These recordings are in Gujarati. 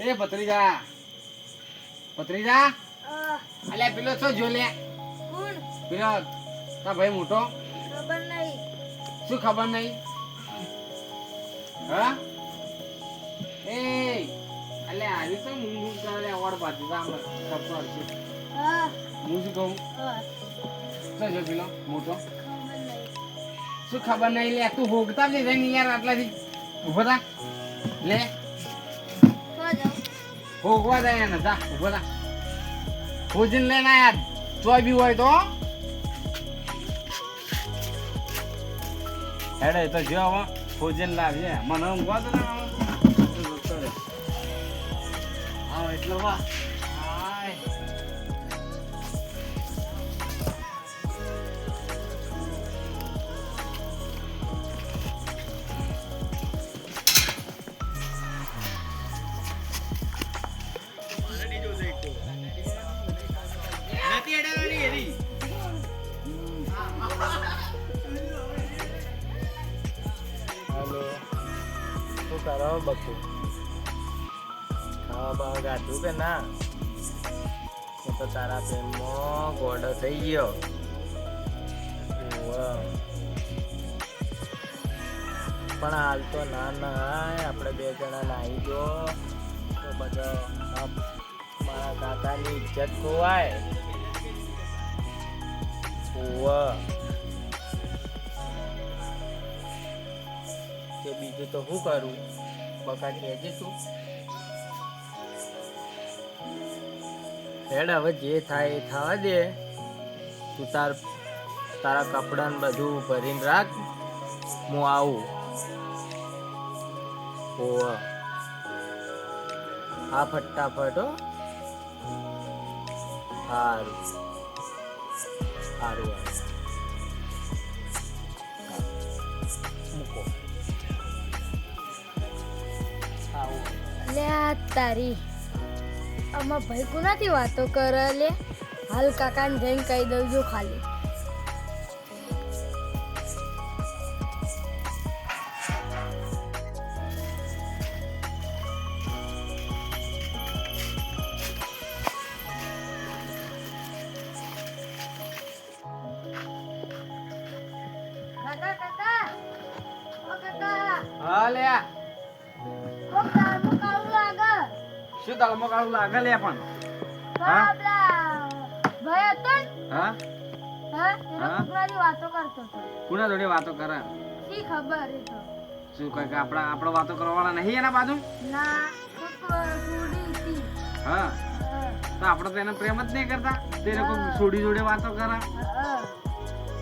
એ ભત્રીજા. ભત્રીજા? અ, અલ્યા પેલો છો જો લે કોણ? પેલો તા ભાઈ મોટો. ખબર નહીં શું ખબર નહીં હા? એ અલ્યા આવી તો હું કરે અવાર્ડ બાજુ તા ખબર છે હા. હું શું કહું? હા, જો પેલો મોટો? શું ખબર નહીં લે તું ભોગતા જ નહીં યાર આટલાથી. ઊભો થા. લે. ભોગવા જાય એને જા ઊભો થા ભોજન લઈને આયા. ચોય બી હોય તો હેડે તો જો હવે ભોજન લાવીએ. મને ઊંઘવા તો ના. આવો એટલે વાહ. કરો બધું ખાવા બાવા ગાધું કે ના? હું તો તારા પ્રેમમાં ગોડો થઈ ગયો. પણ હાલ તો ના ના આપણે બે જણા નાહી જો. તો બધો મારા કાકાની ઇજ્જત ખોવાય. ઉવ્વ. કે બીજું તો શું કરું? બકા કહેજે તું હેડ હવે જે થાય એ થવા દે. તું તાર, તારા કપડાં બધું ભરીને રાખ. હું આવું. ઓવા હા, ફટાફટ હો. સારું સારું મૂકો. લે આ તારી. આમાં ભાઈ કોનાથી વાતો કરે લે? હાલ કાકાને જઈને કહી દઉં છું ખાલી. કાકા કાકા. ઓ કાકા. હા લે શું દાળમાં કાળું લાગે લે પણ? હા? ભાઈ હતો હા? હા? એનો વાતો કરતો હતો કોના જોડે વાતો કરે? શી ખબર એ તો શું કહે કે આપણા આપણો વાતો કરવાવાળા નહીં એના બાજુ? ના છોડી હા? તો આપણે તો એને પ્રેમ જ નહીં કરતા? તે લોકો છોડી જોડે વાતો કરે? હા.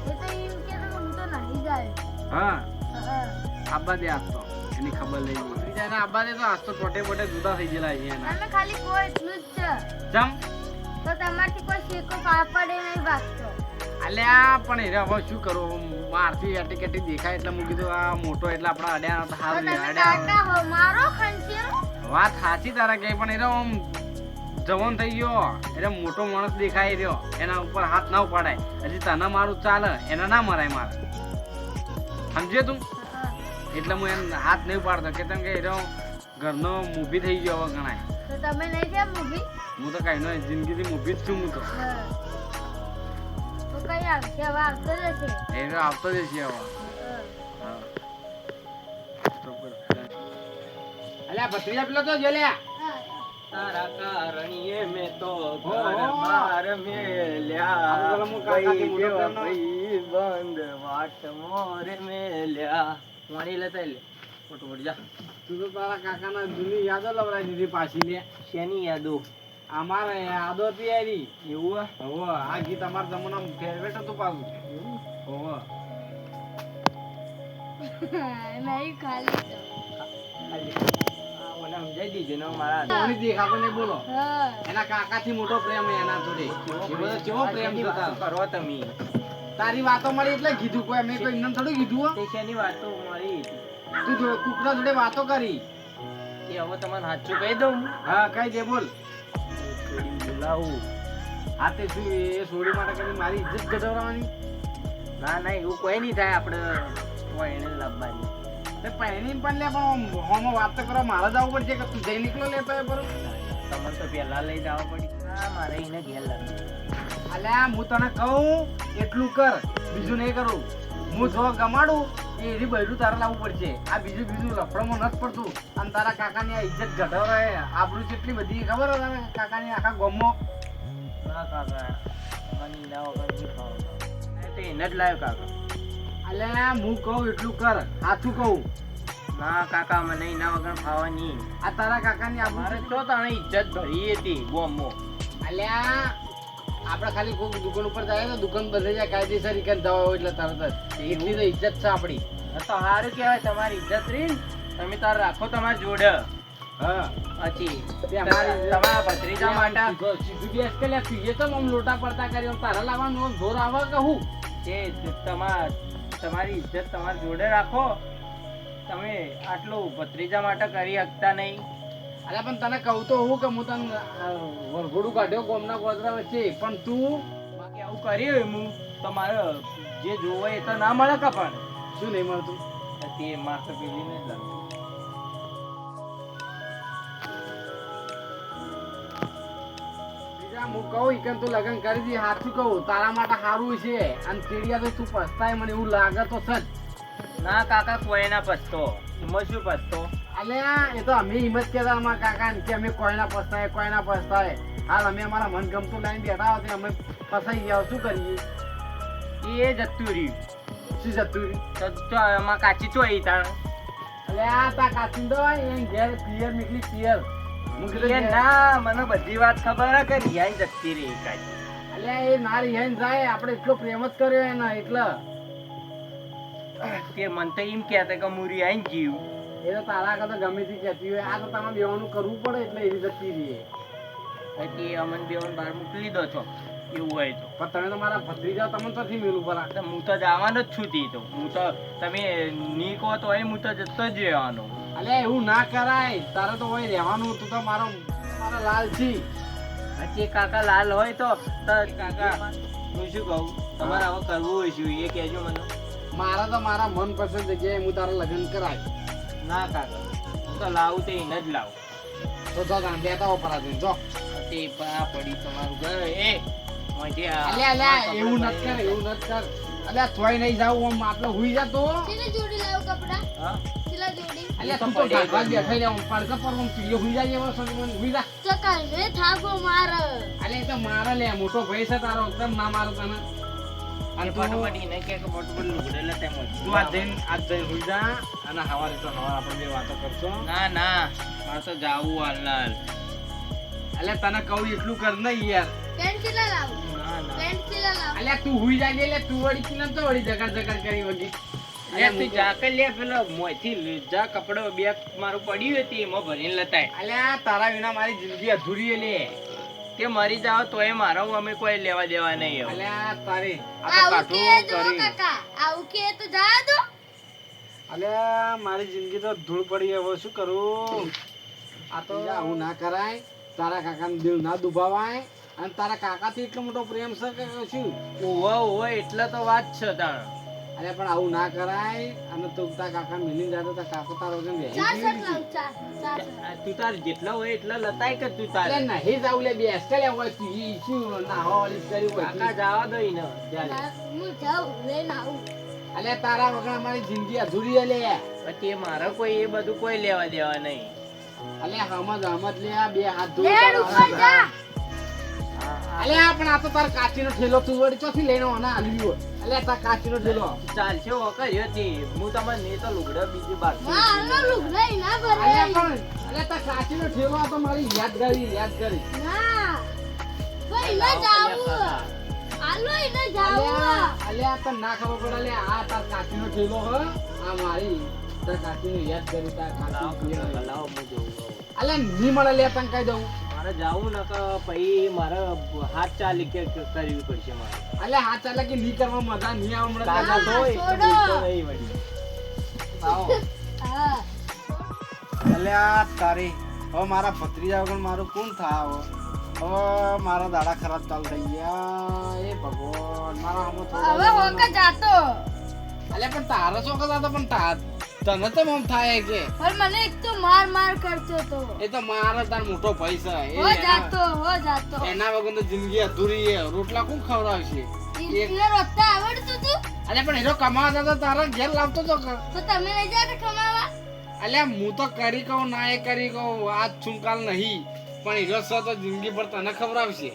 એ તો એમ કે હું તો નહીં જાય. હા? હા. આબા દે આપતો એની ખબર લઈ એના આબા દે તો આજ તો ટોટે બોટે જુદા થઈ ગયેલા છે એના. તમે ખાલી કોઈ એટલું જ. છે જમ તો તમારથી કોઈ શેકો પાપડે નહીં વાગતો અલ્યા પણ એને હવે શું કરું? મારથી એટી કેટી દેખાય એટલે મૂકી કીધું આ મોટો એટલે આપણા અડ્યા તો અડ્યા. મારો ખંચેરો વાત સાચી તારા કે પણ એને આમ જવાન થઈ ગયો. એટલે મોટો માણસ દેખાય રહ્યો. એના ઉપર હાથ ના ઉપાડાય. હજી તને મારું ચાલે એના ના મરાય મારે. સમજે તું. એટલે હું એમ હાથ નહીં પાડતો કે તમે કે ઘરનો મૂવી થઈ ગયો હવે ગણાય. તો તમે નહીં જાય મૂવી હું તો કઈ નો જિંદગીથી મૂવી જ છું હું તો. તો કઈ આવશે? હવે આવતો જ હશે એ તો આવતો જ છે હવે. હા. હા. તો પર- અલ્યા ભત્રીજા પેલો તો જો લ્યા. તારા કારણીએ મેં તો ઘર બાર મેલ્યા. ભાઈ બંધ વાટ મોરે મેલ્યા. વાણી લેતા લે. ફોટો ફોટ જા. તું તો તારા કાકાના જૂની યાદો લવડાવી દીધી પાછી લે. શેની યાદો? અમારે યાદો એની. એવું? હોવ. આ ગીત અમારા જમાનામાં ફેવરેટ હતું પાછું. હોવ. નહીં ખાલી સમજાઈ દીજો ને મારા. કોની બોલો. હા. એના કાકાથી મોટો પ્રેમ એના જોડે. કેવો પ્રેમ? કરો તમે? તારી વાતો મળી એટલે કીધું કોઈ મેં કોઈ એમને થોડું કીધું. તે શેની વાતો મારી? તું જો કુકડા જોડે વાતો કરી. એ હવે તમને સાચું કહી દઉં હા. કહી દે બોલ. બોલાવું. હા તે શું એ સોડી માટે કરી મારી ઇજ્જત ઘટાડવાની ના ના એવું કોઈ નહીં થાય આપણે એને લાવવાની તે પણ લે પણ હોમાં વાત તો કરવા મારે જવું પડશે કે તું જઈ નીકળો લેતો એ બરોબર. તમને તો પહેલા લઈ જવા પડી. હા મારે એને ઘેર લાગે અલ્યા હું તને કહું એટલું કર બીજું નહીં કરું. હું જો ગમાડું એ એની બૈરું તારે લાવવું પડશે. આ બીજું બીજું લફડામાં નથી પડતું. અને તારા કાકાની આ ઇજ્જત ઘટાડે આપણું કેટલી બધી ખબર તારા કાકાની આખા ગમો ના કાકા એને જ લાવ્યો કાકા. અલ્યા હું કહું એટલું કર. સાચું કહું. ના કાકા મને એના વગર ખાવાની આ તારા કાકાની અમારે તો તને ઇજ્જત ભરી હતી ગોમો અલ્યા આપણે ખાલી કોઈ દુકાન ઉપર જાય તો દુકાન બંધ જાય કાયદેસર ઈકન દવા હોય એટલે તરત જ. એટલી તો ઇજ્જત છે આપણી. તો સારું કહેવાય તમારી ઇજ્જત રી. તમે તાર રાખો તમારી જોડે. હા. પછી તમારા ભત્રીજા માટે. સીધું બેસ કે લે પીએ તો મમ લોટા પડતા કરી તારા લાવવાનું જોર આવે કહું એ તમાર તમારી ઇજ્જત તમારી જોડે રાખો. તમે આટલું ભત્રીજા માટે કરી શકતા નહીં. અરે પણ તને કહું તો હું કે હું તને વરઘોડું કાઢ્યો ગોમના ગોદરા વચ્ચે. પણ તું બાકી આવું કર્યું હું તમારે જે જોવે એ તો ના મળે કે પણ? શું નહીં મળતું? તે માર તો પેલી ને જ હું કહું ઈકન તું લગ્ન કરી દી સાચું કહું તારા માટે સારું છે. અને ચીડિયા તો તું પસ્તાય મને એવું લાગે તો સચ ના કાકા કોઈ ના પસ્તો એમાં શું પસતો અલ્યા એ તો અમે હિંમત કહેતા અમારા કાકા કે અમે કોઈના પસ્તાય કોઈના પસ્તાય હાલ અમે અમારા મન ગમતું લાઈન બેઠા હતા અમે ફસાઈ ગયા શું કરીએ? એ જતું રહ્યું. શું જતું રહ્યું? તો કાચી એમાં કાચી ચોઈ તાણ. અલ્યા તા કાચી તો એ ઘેર પિયર નીકળી પિયર. ના મને બધી વાત ખબર કે રિયાઈ જતી રહી કાચી. અલ્યા એ ના રિહાઈન જાય આપણે એટલો પ્રેમ જ કર્યો એના એટલે. તે મન તો એમ કહેતા કે હું રિયાઈ જીવ. એ તો તારા કરતા ગમે તે કહેતી હોય. આ તો તમે બેવાનું કરવું પડે એટલે એવી જતી રહીએ. તે અમન બેવાનું બહાર મોકલી દો છો. એવું હોય તો. પણ તમે તો મારા ભત્રીજા તમને તો થી મેલું પરા હું તો જવાનો જ છું તી તો. હું તો તમે ની કહો તો એ હું તો જતો જ રહેવાનો. અલે એવું ના કરાય. તારે તો હોય રહેવાનું. તું તો મારો મારો લાલ છી. તે કાકા લાલ હોય તો તો કાકા હું શું કહું? તમારે હવે કરવું હોય શું? એ કહેજો મને. મારા તો મારા મનપસંદ જગ્યાએ હું તારા લગ્ન કરાય ના કાકા હું તો લાવું તે એને જ લાવું. તો જો ગામ બેતા હો પરા જઈને, જો. તે પા પડી તમારું ઘર. એ મોંથી આ- અલ્યા અલ્યા એવું નત કર એવું નત કર. અલ્યા તોય નહીં જાવ આમ આટલો હુઈ જાતો. કેને જોડી લાવ કપડા? હા? શેલા જોડી? અલ્યા તું તો જ બેઠા રહ્યા પડકા પર આમ પીયો હુઈ જાય એવો સમજ મને હુઈ જા. ચકાલ રે થાકો માર. અલે તો મારે લે મોટો ભાઈ છે તારો. એકદમ ના મારો તને. અને ફટાફટ એને કે ફટાફટ લુગડે લે તેમ. તું આજ જઈને આજ જઈને હુઈ જા અને હવારે તો હવારે આપણે બે વાતો કરશો. ના ના મારે તો જાવું હાલ અલ્યા તને કહું એટલું કર નહીં યાર. પેન્ટ શેલા લાવું? ના ના. પેન્ટ શેલા લાવું? અલ્યા તું હુઈ જાય એટલે તું વળી કિનમ તો વળી જગર જગર કરી વગી. અલે તું જા કે લે પેલો મોથી લે, જા કપડો બેગ મારું પડ્યું હતી એમાં ભરીને લતાય. અલ્યા તારા વિના મારી જિંદગી અધૂરી લે. તે મરી જાવ તોય મારો અમે કોઈ લેવા દેવા નહીં હવે. અલ્યા તારે આ તો કાઠું કરી. કાકા આવું કે તો જા દો. અલ્યા મારી જિંદગી તો ધૂળ પડી હવે શું કરું? આ તો આવું ના કરાય. તારા કાકાનું દિલ ના દુભાવાય. અને તારા કાકાથી એટલો મોટો પ્રેમ છે કે શું? ઓવો ઓવો એટલે તો વાત છે તાણ. અરે પણ આવું ના કરાય. અને તું તારા કાકા મિલી જાતો તારા કાકો તારો જેમ બેહી તું તાર જેટલા હોય એટલા લતાય કે તું તાર? નહીં જાવું લે બેસ કે લે હોય તું ઈ શું ના હોલી કરી હોય કાકા જવા દો ઈને. ના, હું જાઉં લઈને આવું. અલે તારા વગર અમારી જિંદગી અધૂરી લે. પછી એ મારે કોઈ એ બધું કોઈ લેવા દેવા નહીં. અલે હમદ હમદ લે આ બે હાથ ધોઈ ઉપર જા. અલ્યા પણ આ તો તાર કાચીનો ઠેલો તું વળી ચોથી લઈને ના આલવી હોય અલ્યા તાર કાચીનો ઠેલો ચાલશે ઓ કર્યો હતી હું તમને ને તો લુગડા બીજી બારમાં આનો લુગડા ઈ ના અલ્યા ભરાય પણ અલ્યા તાર કાચીનો ઠેલો આ તો મારી યાદગારી યાદગારી ના ભાઈ ના જાવું આલો ઈ ના જાવું અલ્યા આ તો ના ખબર પડે અલ્યા આ તાર કાચીનો ઠેલો હ આ મારી તાર કાચીનો યાદગારી તાર કાચીનો ઠેલો. લાવો હું જોઉં અલ્યા ની મળે લે તને કહી દઉં. મારે જાવું ને કે પછી મારે હાથ ચાલી કે કે કરવી પડશે મારે. અલ્યા હાથ ચા કે ની કરવા મજા નહીં આવે હમણાં કાકા તાર તો એટલે. નહીં વળી. આવો. અલ્યા તારી હવે મારા ભત્રીજા વગર મારું કોણ થાય હવે મારા દાડા ખરાબ ચાલ થઈ ગયા. એ ભગવાન મારા આમાં થોડો હવે હોકે જાતો. અલ્યા પણ તારો ચોક્કસ હતો પણ તા તને તો મમ થાય કે પણ મને એક તો માર માર કરતો તો. એ તો મારો તાર મોટો ભાઈ છે. હો એના- જાતો હો જાતો. એના વગર તો જિંદગી અધૂરી છે. રોટલા કોણ ખવડાવશે? એટલે ઈને આવડતું તું? અરે પણ હીરો કમાવા તો તારા ઘેર લાવતો તો તો તમે લઈ જાતે કમાવા? અલ્યા હું તો કરી કહું ના એ કરી કહું આજ છુમકાલ નહીં. પણ હીરો સો તો જિંદગી પર તને ખબર આવશે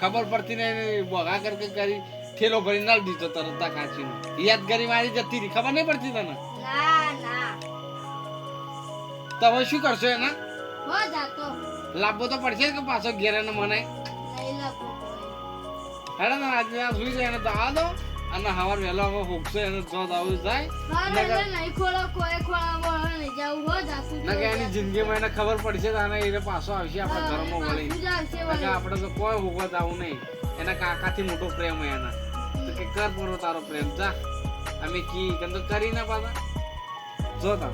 ખબર પડતી નહીં બોગા કર કરી. થેલો ભરી ના દીધો તરત કાચીનો. યાદગારી મારી જતી રહી ખબર નહીં પડતી તને? ના ના. તો શું કરશો એના? હો જાતો. લાવવો તો પડશે કે પાછો ઘેરે એને મને? નહીં લાગુ હેડે ને આજે આ સુઈ જાય એને દવા દો. અને હવાર વહેલો હવે હોકશે એને જો આવું જાય. મારે નહીં ખોલો કોઈ ખોલા નહીં જાવું. હો જાતું ના કે એની જિંદગીમાં એને ખબર પડશે તો આને એને પાછો આવશે આપણા ઘરમાં વળી. ના આપણે તો કોઈ હોગવા આવું નહીં. એના કાકાથી મોટો પ્રેમ હોય એના. કે કર પૂરો તારો પ્રેમ, જા. અમે કી કેમ તો કરી ના પાછા જો તા